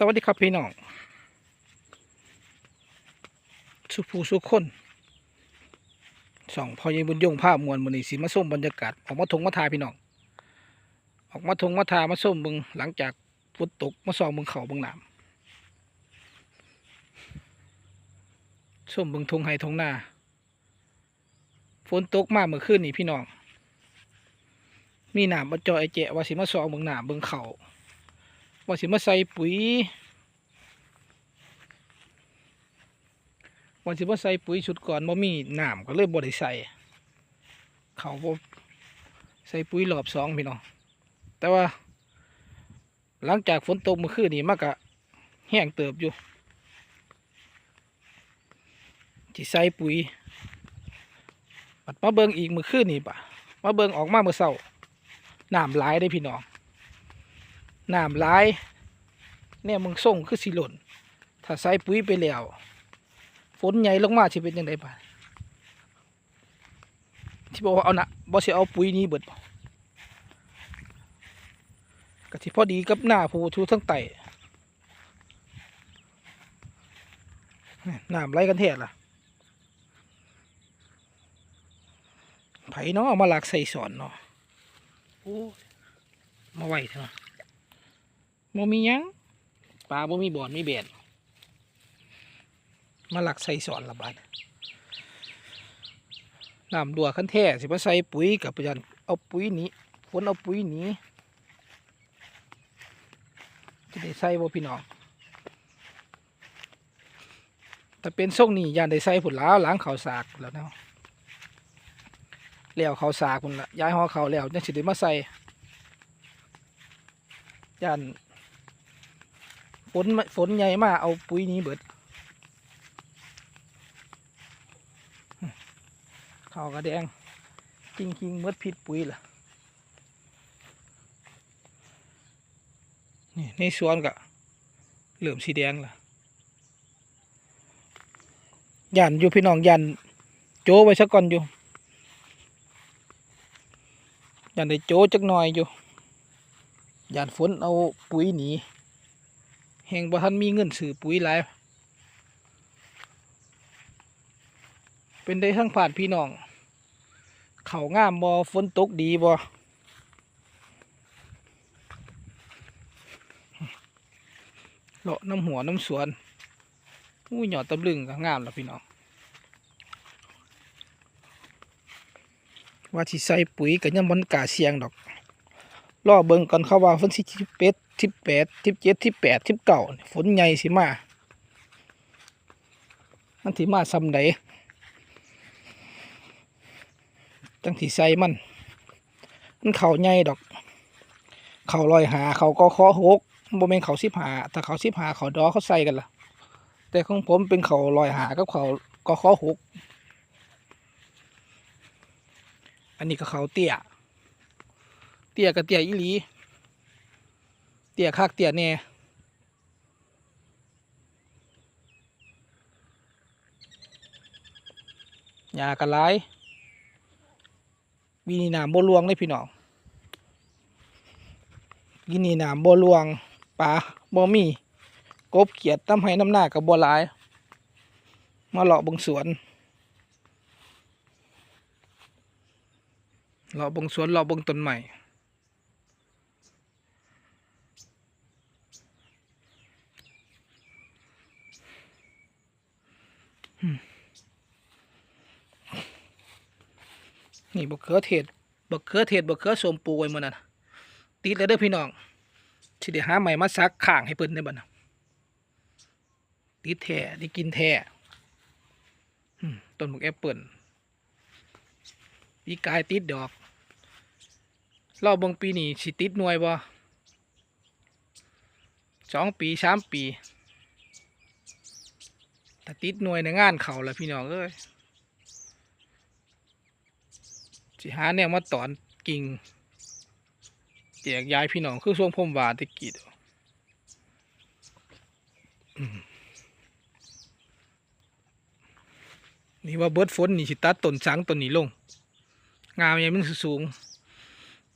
สวัสดีครับพี่น้อง สุภูสุคนสองพอยังบุญยงภาพมวลมนีสิมาส้มบรรยากาศออกมาทงมาทาพี่น้อง ออกมาทงมาทามาส้มเบึงหลังจากฝนตกมาส่องบึงเขาเบึงน้ำส้มเบึงทงไห้ทงนาฝนตกมากเมื่อคืนนี่พี่น้อง มีหน้ำมาจอยแจะว่าสิมาส่องบึงหน้ำเบึงเขา ว่าสิมาใส่ปุ๋ยว่าสิมาใส่ปุ๋ยชุดก่อนบ่มีน้ำก็เลยบ่ได้ใส่ เขาบ่ใส่ปุ๋ยรอบสองพี่น้องแต่ว่า หลังจากฝนตกเมื่อคืนนี้มันก็แห้งเติบอยู่ที่ใส่ปุ๋ยบัดมาเบิ่งอีกเมื่อคืนนี้ปะมาเบิ่งออกมาเมื่อเช้าน้ำหลายได้พี่น้อง น้ำลายเนี่ยมึงส่งคือสิหล่น ถ้าใส่ปุ๋ยไปแล้วฝนใหญ่ลงมาสิเป็นยังไงบ้างที่บอกว่าเอานะบ่สิเอาปุ๋ยนี้เบิดบ่ก็ที่พอดีกับหน้าผู้ทูทั้งไตน้ำไหลกันแท้ล่ะไผเนาะเอามาหลักใส่สอนเนาะโอ้มาไหวเถอะ บ่มีหยังปลาบ่มีบ่อนมีเบ็ดมาหลักใส่สอนละบาดน้ำดัวขั้นแท้สิมาใส่ปุ๋ยกับพยันเอาปุ๋ยหนี้ฝนเอาปุ๋ยหนี้จะได้ใส่บ่พี่น้องแต่เป็นส่งนี่ยานได้ใส่ผุนล้าวล้างข้าวสากแล้วเนาะแล้วข้าวสากพุ่นละย้ายห่อข้าวแล้วจังสิได้มาใส่ยาน ฝนฝนใหญ่มากเอาปุ๋ยนี้เบิด ข้าวกระแดง จริงจริงๆเมื่อพิษปุ๋ยล่ะนี่ในสวนก็เหลื่อมสีแดงล่ะยันอยู่พี่น้องยันโจไว้สักก่อนอยู่ยันได้โจจักหน่อยอยู่ยันฝนเอาปุ๋ยหนี แห่งบ่ทันมีเงินซื้อปุ๋ยหลายเป็นได้ทั้งผ่านพี่น้อง เขางามบ่ฝนตกดีบ่เลาะน้ำหัวน้ำสวนอู้หยอดตำลึงก็งามแล้วพี่น้อง ว่าที่ใส่ปุ๋ยก็ยังมันกาเสียงดอก รอเบิ่งก่อนเขาว่าฝนสิทิเป็ดทิแปดทิเจ็ดทิแปดทิเก่าฝนใหญ่สิมา มันสิมาซ้ำใดจังที่ใส่มัน มันเข่าใหญ่ดอก เข่าลอยหา เขาก็คอหกบ่แม่นเขาสิบหาถ้าเขาสิบหาเขาดอเขาใส่กันล่ะ แต่ของผมเป็นเขาลอยหากับเขาก็คอหกอันนี้ก็เขาเตี้ย ตี้ยกับเตี้ยอีหลีเตี้ยคักเตี้ยแน่ยากระไรวีนี่น้ำบ่หลวงเลยพี่น้องวีนี่น้ำบ่หลวงปลาบ่มีกบเขียดน้ำให้น้ำหน้ากับบ่หลาย มาเลาะบงสวนเลาะบงสวนเลาะบงต้นใหม่ นี่บะเขือเทศบะเขือเทศบะเขือสมปูไว้หมันน่ะติดแล้วเด้อพี่น้องสิเดี๋ยวหาใหม่มาซักข้างให้เพิ่นได้บ่นะติดแท้ได้กินแท้ต้นบักแอปเปิลปีกายติดดอกรอบบางปีนี่สิติดหน่วยบ่สองปีสามปีถ้าติดหน่วยในงานเขาแล้วพี่น้องเอ้ย สิหาแนวมาตอนกิ่งแจกยายพี่น้องคือช่วงพมวาตะกี้เด้ออืมนี่ว่าเบิดฝนนี่สิตัดต้นสังต้นนี้ลง งามยังมันสูง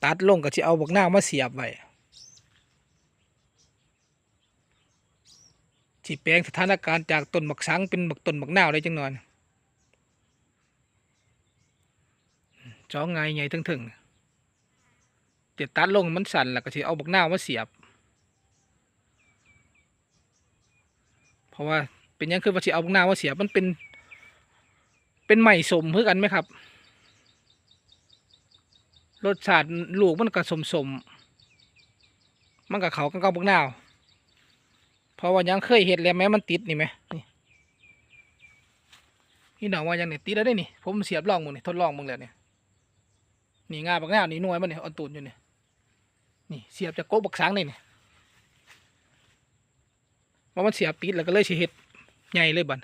ตัดลงก็สิเอาบักหน้ามาเสียบไว้สิแปลงสถานการณ์จากต้นบักสังเป็นบักต้นบักหน้าได้จังหน่อย จ้องไงไงถึงๆเดี๋ยวตัดลงมันสั่นแล้วก็สิเอาบักนาวมาเสียบ เพราะว่าเป็นยังคือว่าสิเอาบักนาวมาเสียบมันเป็น เป็นใหม่สมเพื่อกันไหมครับรสชาติลูกมันก็สมสมมันกับเขากันกับบักนาวเพราะว่ายังเคยเห็ดแล้วแม้มันติดนี่ไหมนี่นี่หนองว่ายังเนี่ยติดแล้วได้นี่ผมเสียบลองมึงนี่ทดลองมึงแล้วเนี่ย นี่งาบักนาวนี่หน่วยมันเนี่ยเอันตูนอยู่เนี่ยนี่เสียบจากโก๊ะบักสังนี่นี่ว่ามันเสียบติดแล้วก็เลยสิเห็ดใหญ่เลยบัด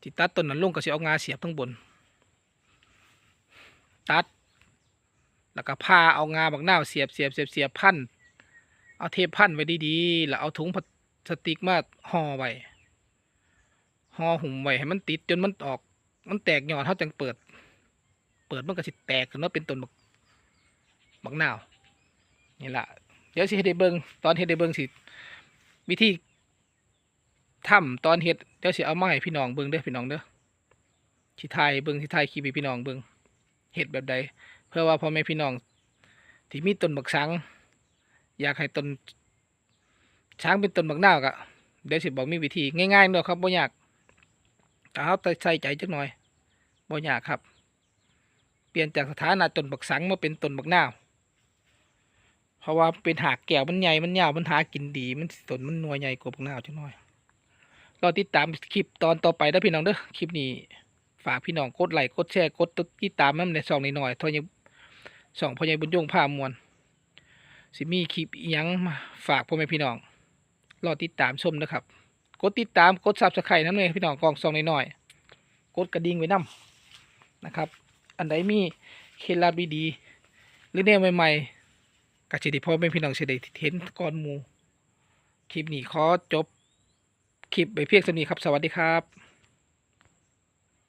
ที่ตัดต้นนั้นลงก็สิเอางาเสียบทั้งบน ตัด แล้วก็พาเอางาบักนาวเสียบเสียบเสียบเสียบพันเอาเทปพันไว้ดีๆ แล้วเอาถุงพลาสติกมาห่อไว้ห่อหุ่มไว้ให้มันติดจนมันออก มันแตกหยอดเท่าจังเปิด เปิดมันก็สิแตกขึ้นมาเป็นต้นบักบักนาวนี่แหละเดี๋ยวสิเฮ็ดให้เบิงตอนเฮ็ดให้เบิงสิวิธีทำตอนเฮ็ดเดี๋ยวสิเอามาให้พี่น้องเบิงเด้อพี่น้องเด้อสิถ่ายเบิงสิถ่ายคลิปให้พี่น้องเบิงเฮ็ดแบบใดเพื่อว่าพ่อแม่พี่น้อง ที่มีต้นบักสังอยากให้ต้นช้างเป็นต้นบักนาวกะเดี๋ยวสิบอกมีวิธีง่ายๆเนาะครับบ่ยากแต่เอาแต่ใส่ใจจักหน่อยบ่ยากครับ ปลี่ยนจากสถานะต้นบักสังมาเป็นต้นบักนาวเพราะว่าเป็นหากแก้วมันใหญ่มันยาวมันหากินดีมันต้นมันหน่วยใหญ่กว่าบักนาวจักหน่อยรอติดตามคลิปตอนต่อไปนะพี่น้องเด้อคลิปนี้ฝากพี่น้องกดไลค์กดแชร์กดติดตามน้ำในช่องหน่อยๆทอยังช่องพ่อใหญ่บุญยงผ้ามวลสิมีคลิปยังมาฝากพ่อแม่พี่น้องรอติดตามชมนะครับ กดติดตามกดซับสไครต์น้ำเลยพี่น้องกองซองน้อยๆกดกระดิ่งไว้นํนะครับ อันใดมีเคล็ดลับดีๆหรือแนวใหม่ๆก็จะได้พ่อแม่พี่น้องเสได็จเห็นก่อนมูคลิปนี้ขอจบคลิปไปเพียงเท่านี้ครับ สวัสดีครับ